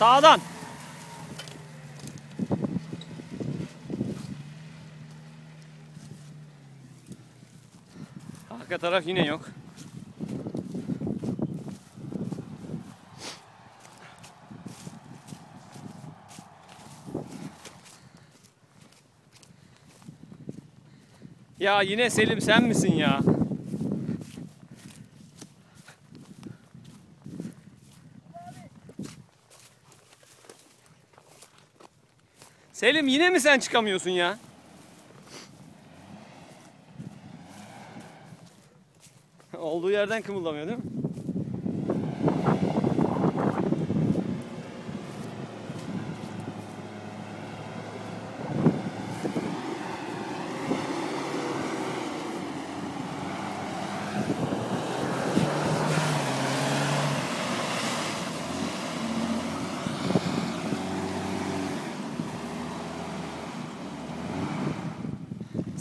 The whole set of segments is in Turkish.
Sağdan. Arka taraf yine yok. Ya yine Selim sen misin ya? Selim yine mi sen çıkamıyorsun ya? Olduğu yerden kımıldamıyor değil mi?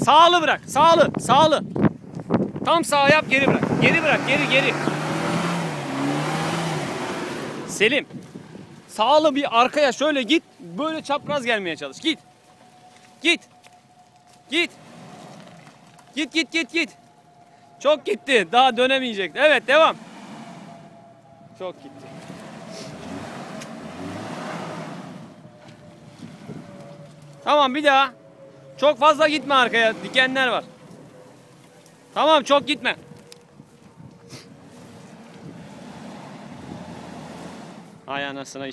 Sağlı bırak. Sağlı. Sağlı. Tam sağ yap geri bırak. Geri bırak. Geri geri. Selim. Sağlı bir arkaya şöyle git. Böyle çapraz gelmeye çalış. Git. Git. Git. Git git git git. Çok gitti. Daha dönemeyecek. Evet devam. Çok gitti. Tamam bir daha. Çok fazla gitme arkaya. Dikenler var. Tamam çok gitme. Hay anasına